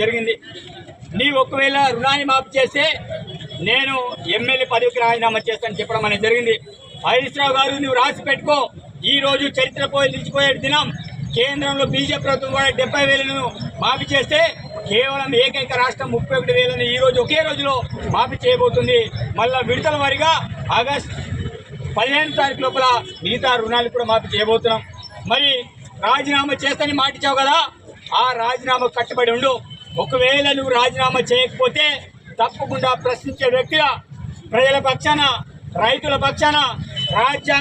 జరిగింది. నీ ఒకవేళ రుణాన్ని మాఫీ చేస్తే నేను ఎమ్మెల్యే పదవికి రాజీనామా చేస్తానని చెప్పడం అనేది జరిగింది. హరీష్ రావు గారు నువ్వు రాసి పెట్టుకో. ఈ రోజు చరిత్ర పోయి నిలిచిపోయే దినం. కేంద్రంలో బీజేపీ ప్రభుత్వం కూడా డెబ్బై వేలను మాఫీ చేస్తే కేవలం ఏకైక రాష్ట్రం ముప్పై ఒకటి వేలను ఈ రోజు ఒకే రోజులో మాఫీ చేయబోతుంది. మళ్ళా విడతల వారిగా ఆగస్ట్ పదిహేను తారీఖు లోపల మిగతా రుణాలు కూడా మాఫీ చేయబోతున్నాం. మరి రాజీనామా చేస్తానని మాటిచ్చావు కదా? ఆ రాజీనామా కట్టుబడి ఉండు. ఒకవేళ నువ్వు రాజీనామా చేయకపోతే తప్పకుండా ప్రశ్నించే వ్యక్తిగా ప్రజల పక్షాన రైతుల పక్షాన రాజ్యాంగ